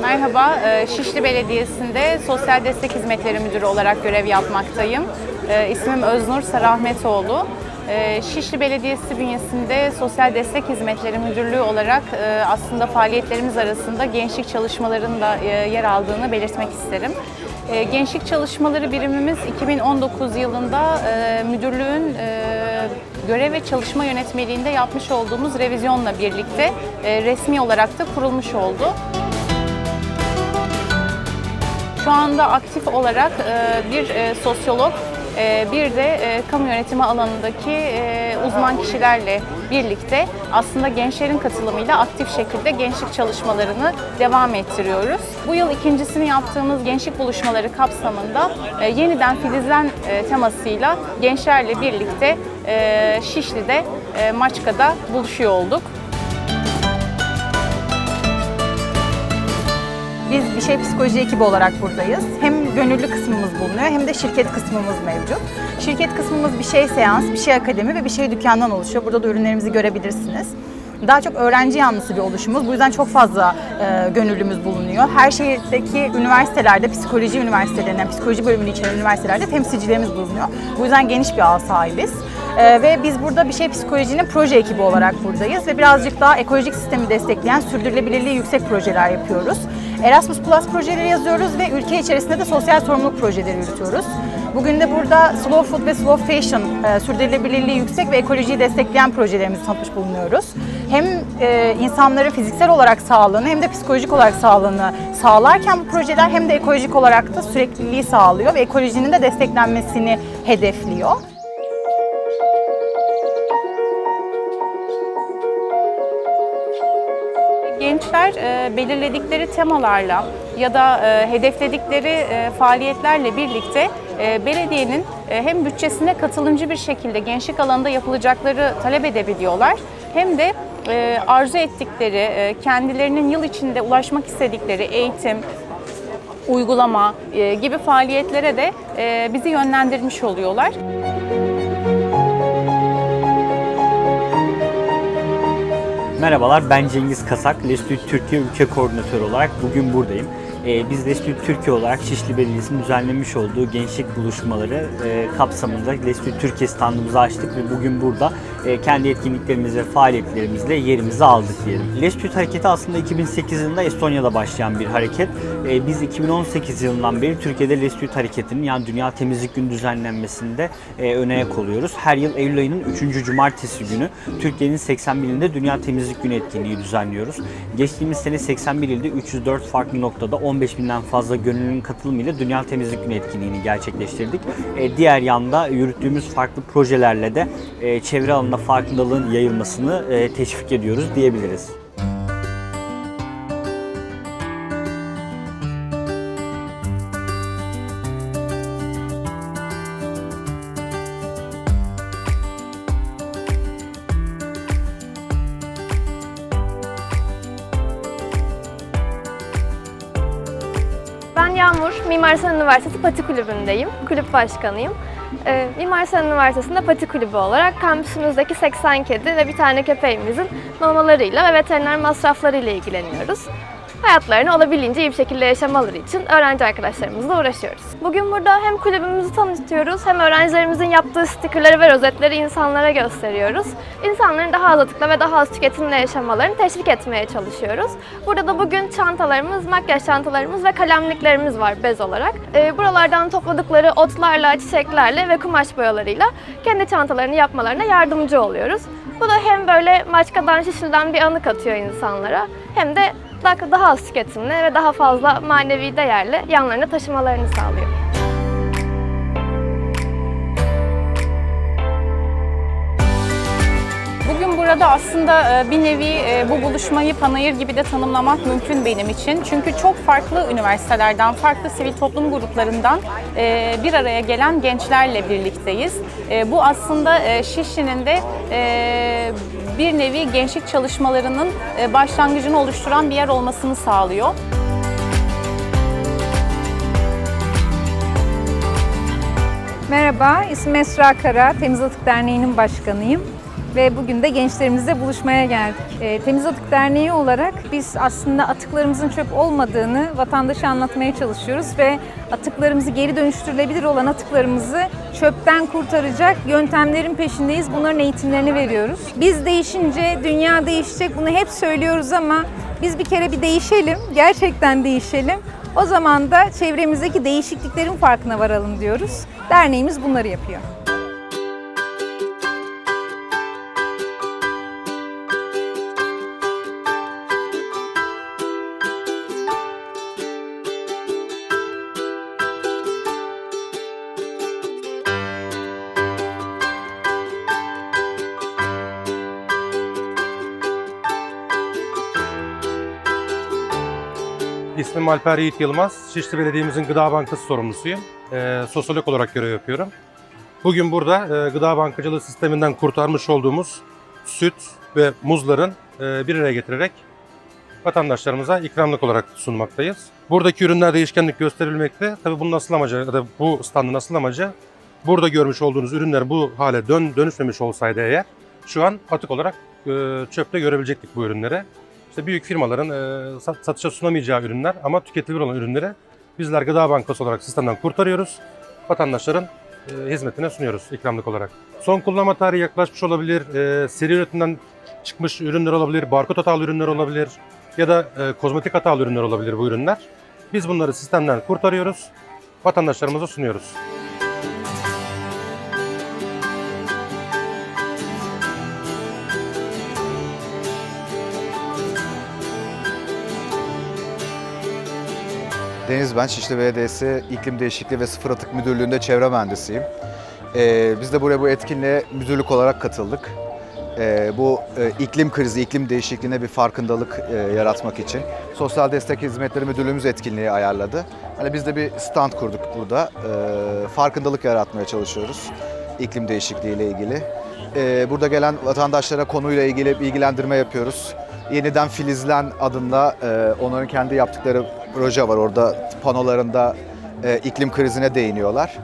Merhaba, e, Şişli Belediyesi'nde Sosyal Destek Hizmetleri Müdürü olarak görev yapmaktayım. E, İsmim Öznur Sarahmetoğlu. E, Şişli Belediyesi bünyesinde Sosyal Destek Hizmetleri Müdürlüğü olarak e, aslında faaliyetlerimiz arasında gençlik çalışmalarının da e, yer aldığını belirtmek isterim. E, Gençlik Çalışmaları birimimiz 2019 yılında e, müdürlüğün e, görev ve çalışma yönetmeliğinde yapmış olduğumuz revizyonla birlikte e, resmi olarak da kurulmuş oldu. Şu anda aktif olarak e, bir e, sosyolog, bir de e, kamu yönetimi alanındaki e, uzman kişilerle birlikte aslında gençlerin katılımıyla aktif şekilde gençlik çalışmalarını devam ettiriyoruz. Bu yıl ikincisini yaptığımız gençlik buluşmaları kapsamında e, yeniden filizlen temasıyla gençlerle birlikte Şişli'de, Maçka'da buluşuyor olduk. Biz bir şey psikoloji ekibi olarak buradayız. Hem gönüllü kısmımız bulunuyor hem de şirket kısmımız mevcut. Şirket kısmımız bir şey seans, bir şey akademi ve bir şey dükkandan oluşuyor. Burada da ürünlerimizi görebilirsiniz. Daha çok öğrenci yanlısı bir oluşumuz. Bu yüzden çok fazla e, gönüllümüz bulunuyor. Her şehirdeki üniversitelerde, psikoloji üniversitelerinden, psikoloji bölümünü içeren üniversitelerde temsilcilerimiz bulunuyor. Bu yüzden geniş bir ağ sahibiz. E, ve biz burada bir şey psikolojinin proje ekibi olarak buradayız ve birazcık daha ekolojik sistemi destekleyen sürdürülebilirliği yüksek projeler yapıyoruz. Erasmus Plus projeleri yazıyoruz ve ülke içerisinde de sosyal sorumluluk projeleri yürütüyoruz. Bugün de burada Slow Food ve Slow Fashion e, sürdürülebilirliği yüksek ve ekolojiyi destekleyen projelerimizi tanıtmış bulunuyoruz. Hem e, insanların fiziksel olarak sağlığını hem de psikolojik olarak sağlığını sağlarken bu projeler hem de ekolojik olarak da sürekliliği sağlıyor ve ekolojinin de desteklenmesini hedefliyor. Gençler e, belirledikleri temalarla ya da e, hedefledikleri e, faaliyetlerle birlikte e, belediyenin e, hem bütçesine katılımcı bir şekilde gençlik alanında yapılacakları talep edebiliyorlar hem de e, arzu ettikleri, e, kendilerinin yıl içinde ulaşmak istedikleri eğitim, uygulama e, gibi faaliyetlere de e, bizi yönlendirmiş oluyorlar. Merhabalar, ben Cengiz Kasak, Lestü Türkiye Ülke Koordinatörü olarak bugün buradayım. Ee, biz Lestü Türkiye olarak Şişli Belediyesi'nin düzenlemiş olduğu gençlik buluşmaları e, kapsamında Lestü Türkiye standımızı açtık ve bugün burada kendi etkinliklerimiz faaliyetlerimizle yerimizi aldık diyelim. Lestüt hareketi aslında 2008 yılında Estonya'da başlayan bir hareket. E, biz 2018 yılından beri Türkiye'de Lestüt hareketinin yani Dünya Temizlik Günü düzenlenmesinde e, öne ayak oluyoruz. Her yıl Eylül ayının 3. cumartesi günü Türkiye'nin 81 ilinde Dünya Temizlik Günü etkinliği düzenliyoruz. Geçtiğimiz sene 81 ilde 304 farklı noktada 15 binden fazla gönüllünün katılımıyla Dünya Temizlik Günü etkinliğini gerçekleştirdik. E, diğer yanda yürüttüğümüz farklı projelerle de e, çevre alanında farkındalığın yayılmasını e, teşvik ediyoruz diyebiliriz. Ben Yağmur, Mimar Sinan Üniversitesi Pati Kulübü'ndeyim. Kulüp başkanıyım. Ee, Mimar Sinan Üniversitesi'nde Pati Kulübü olarak kampüsümüzdeki 80 kedi ve bir tane köpeğimizin mamalarıyla ve veteriner masraflarıyla ilgileniyoruz. Hayatlarını olabildiğince iyi bir şekilde yaşamaları için öğrenci arkadaşlarımızla uğraşıyoruz. Bugün burada hem kulübümüzü tanıtıyoruz hem öğrencilerimizin yaptığı stikerleri ve rozetleri insanlara gösteriyoruz. İnsanların daha az atıkla ve daha az tüketimle yaşamalarını teşvik etmeye çalışıyoruz. Burada da bugün çantalarımız, makyaj çantalarımız ve kalemliklerimiz var bez olarak. Ee, buralardan topladıkları otlarla, çiçeklerle ve kumaş boyalarıyla kendi çantalarını yapmalarına yardımcı oluyoruz. Bu da hem böyle Maçka'dan, Şişli'den bir anı katıyor insanlara hem de daha, daha az tüketimli ve daha fazla manevi değerle yanlarına taşımalarını sağlıyor. Bugün burada aslında e, bir nevi e, bu buluşmayı panayır gibi de tanımlamak mümkün benim için. Çünkü çok farklı üniversitelerden, farklı sivil toplum gruplarından e, bir araya gelen gençlerle birlikteyiz. Bu aslında Şişli'nin de bir nevi gençlik çalışmalarının e, başlangıcını oluşturan bir yer olmasını sağlıyor. Merhaba, ismim Esra Kara, Temiz Atık Derneği'nin başkanıyım ve bugün de gençlerimizle buluşmaya geldik. E, Temiz Atık Derneği olarak biz aslında atıklarımızın çöp olmadığını vatandaşa anlatmaya çalışıyoruz ve atıklarımızı geri dönüştürülebilir olan atıklarımızı çöpten kurtaracak yöntemlerin peşindeyiz. Bunların eğitimlerini veriyoruz. Biz değişince dünya değişecek bunu hep söylüyoruz ama biz bir kere bir değişelim, gerçekten değişelim. O zaman da çevremizdeki değişikliklerin farkına varalım diyoruz. Derneğimiz bunları yapıyor. İsmim Alper Yiğit Yılmaz. Şişli Belediye'mizin Gıda Bankası sorumlusuyum. Ee, sosyolog olarak görev yapıyorum. Bugün burada e, gıda bankacılığı sisteminden kurtarmış olduğumuz süt ve muzların e, bir araya getirerek vatandaşlarımıza ikramlık olarak sunmaktayız. Buradaki ürünler değişkenlik gösterilmekte. Tabii bunun asıl amacı ya da bu standın asıl amacı burada görmüş olduğunuz ürünler bu hale dön, dönüşmemiş olsaydı eğer şu an atık olarak e, çöpte görebilecektik bu ürünleri. İşte büyük firmaların e, sat- satışa sunamayacağı ürünler ama tüketilir olan ürünleri bizler Gıda Bankası olarak sistemden kurtarıyoruz. Vatandaşların e, hizmetine sunuyoruz ikramlık olarak. Son kullanma tarihi yaklaşmış olabilir, e, seri üretimden çıkmış ürünler olabilir, barkod hatalı ürünler olabilir ya da e, kozmetik hatalı ürünler olabilir bu ürünler. Biz bunları sistemden kurtarıyoruz, vatandaşlarımıza sunuyoruz. Deniz ben, Şişli Belediyesi İklim Değişikliği ve Sıfır Atık Müdürlüğü'nde çevre mühendisiyim. Ee, biz de buraya bu etkinliğe müdürlük olarak katıldık. Ee, bu e, iklim krizi, iklim değişikliğine bir farkındalık e, yaratmak için. Sosyal Destek Hizmetleri Müdürlüğümüz etkinliği ayarladı. Hani biz de bir stand kurduk burada. Ee, farkındalık yaratmaya çalışıyoruz iklim değişikliği ile ilgili. Ee, burada gelen vatandaşlara konuyla ilgili bilgilendirme yapıyoruz. Yeniden Filizlen adında e, onların kendi yaptıkları proje var. Orada panolarında e, iklim krizine değiniyorlar.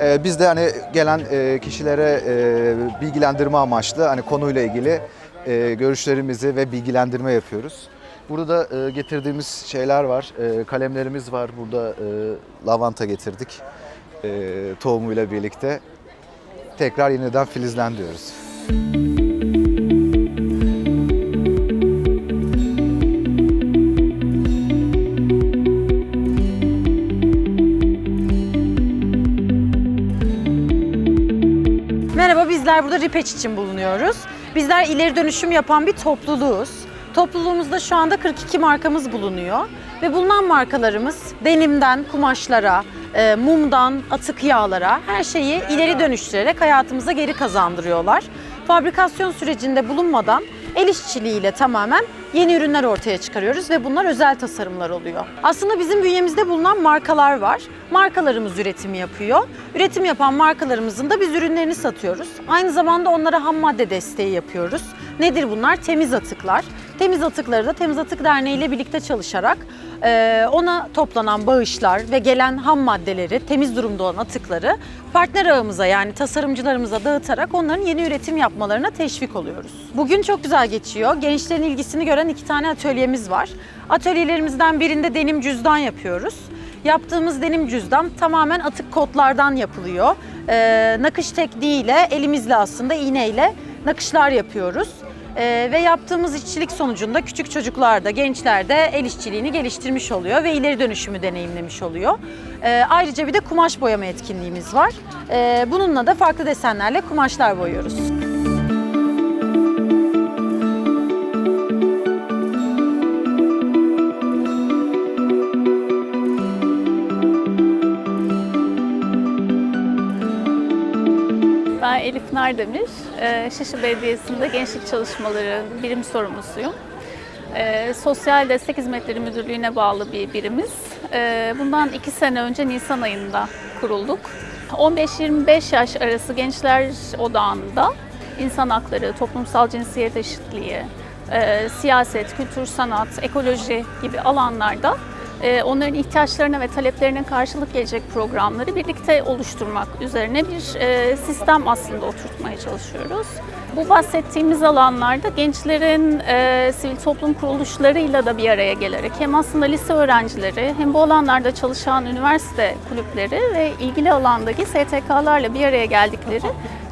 E, biz de hani gelen e, kişilere e, bilgilendirme amaçlı hani konuyla ilgili e, görüşlerimizi ve bilgilendirme yapıyoruz. Burada da e, getirdiğimiz şeyler var. E, kalemlerimiz var. Burada e, lavanta getirdik. E, tohumuyla birlikte. Tekrar yeniden filizlen diyoruz. Merhaba, bizler burada Ripeç için bulunuyoruz. Bizler ileri dönüşüm yapan bir topluluğuz. Topluluğumuzda şu anda 42 markamız bulunuyor. Ve bulunan markalarımız denimden kumaşlara, e, mumdan atık yağlara her şeyi ileri dönüştürerek hayatımıza geri kazandırıyorlar. Fabrikasyon sürecinde bulunmadan el işçiliğiyle tamamen yeni ürünler ortaya çıkarıyoruz ve bunlar özel tasarımlar oluyor. Aslında bizim bünyemizde bulunan markalar var. Markalarımız üretim yapıyor. Üretim yapan markalarımızın da biz ürünlerini satıyoruz. Aynı zamanda onlara ham madde desteği yapıyoruz. Nedir bunlar? Temiz atıklar. Temiz atıkları da Temiz Atık Derneği ile birlikte çalışarak e, ona toplanan bağışlar ve gelen ham maddeleri, temiz durumda olan atıkları partner ağımıza yani tasarımcılarımıza dağıtarak onların yeni üretim yapmalarına teşvik oluyoruz. Bugün çok güzel geçiyor. Gençlerin ilgisini gören iki tane atölyemiz var. Atölyelerimizden birinde denim cüzdan yapıyoruz. Yaptığımız denim cüzdan tamamen atık kotlardan yapılıyor. Ee, nakış tekniğiyle elimizle aslında iğneyle nakışlar yapıyoruz. Ee, ve yaptığımız işçilik sonucunda küçük çocuklar da gençler de el işçiliğini geliştirmiş oluyor ve ileri dönüşümü deneyimlemiş oluyor. Ee, ayrıca bir de kumaş boyama etkinliğimiz var. Ee, bununla da farklı desenlerle kumaşlar boyuyoruz. Ben Elif Nardemir. Ee, Şişli Belediyesi'nde Gençlik Çalışmaları Birim Sorumlusuyum. Ee, Sosyal Destek Hizmetleri Müdürlüğü'ne bağlı bir birimiz. Ee, Bundan iki sene önce Nisan ayında kurulduk. 15-25 yaş arası gençler odağında insan hakları, toplumsal cinsiyet eşitliği, e, siyaset, kültür, sanat, ekoloji gibi alanlarda e, onların ihtiyaçlarına ve taleplerine karşılık gelecek programları birlikte oluşturmak üzerine bir e, sistem aslında oturtmaya çalışıyoruz. Bu bahsettiğimiz alanlarda gençlerin e, sivil toplum kuruluşlarıyla da bir araya gelerek hem aslında lise öğrencileri hem bu alanlarda çalışan üniversite kulüpleri ve ilgili alandaki STK'larla bir araya geldikleri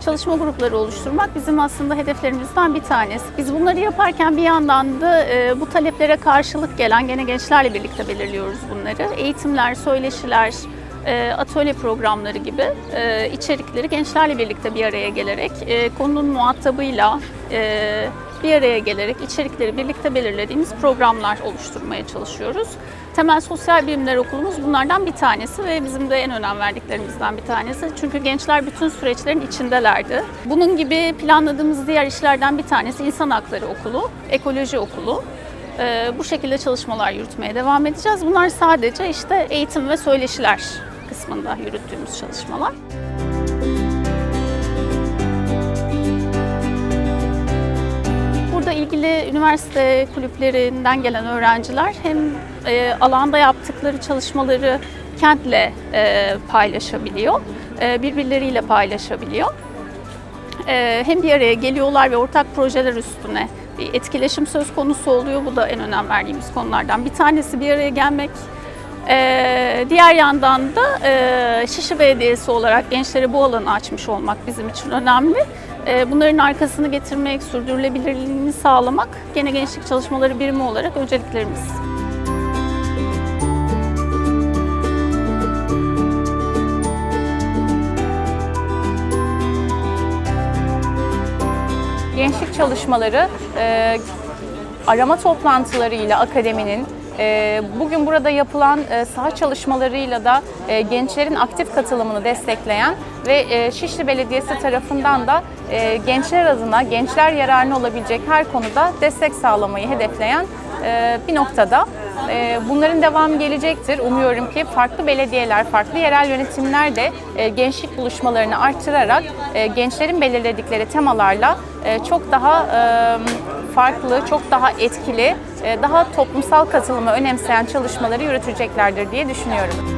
çalışma grupları oluşturmak bizim aslında hedeflerimizden bir tanesi. Biz bunları yaparken bir yandan da e, bu taleplere karşılık gelen gene gençlerle birlikte belirliyoruz bunları. Eğitimler, söyleşiler, atölye programları gibi e, içerikleri gençlerle birlikte bir araya gelerek e, konunun muhatabıyla e, bir araya gelerek içerikleri birlikte belirlediğimiz programlar oluşturmaya çalışıyoruz. Temel Sosyal Bilimler Okulumuz bunlardan bir tanesi ve bizim de en önem verdiklerimizden bir tanesi. Çünkü gençler bütün süreçlerin içindelerdi. Bunun gibi planladığımız diğer işlerden bir tanesi İnsan Hakları Okulu, Ekoloji Okulu. Ee, bu şekilde çalışmalar yürütmeye devam edeceğiz. Bunlar sadece işte eğitim ve söyleşiler kısmında yürüttüğümüz çalışmalar. Burada ilgili üniversite kulüplerinden gelen öğrenciler hem e, alanda yaptıkları çalışmaları kentle e, paylaşabiliyor, e, birbirleriyle paylaşabiliyor. E, hem bir araya geliyorlar ve ortak projeler üstüne bir etkileşim söz konusu oluyor. Bu da en önem verdiğimiz konulardan bir tanesi bir araya gelmek. E, diğer yandan da e, Şişli Belediyesi olarak gençlere bu alanı açmış olmak bizim için önemli. E, bunların arkasını getirmek, sürdürülebilirliğini sağlamak gene gençlik çalışmaları birimi olarak önceliklerimiz. Gençlik çalışmaları e, arama toplantılarıyla akademinin bugün burada yapılan e, saha çalışmalarıyla da e, gençlerin aktif katılımını destekleyen ve e, Şişli Belediyesi tarafından da gençler adına gençler yararına olabilecek her konuda destek sağlamayı hedefleyen bir noktada. Bunların devamı gelecektir. Umuyorum ki farklı belediyeler, farklı yerel yönetimler de gençlik buluşmalarını arttırarak e, gençlerin belirledikleri temalarla çok daha farklı, çok daha etkili, daha toplumsal katılımı önemseyen çalışmaları yürüteceklerdir diye düşünüyorum.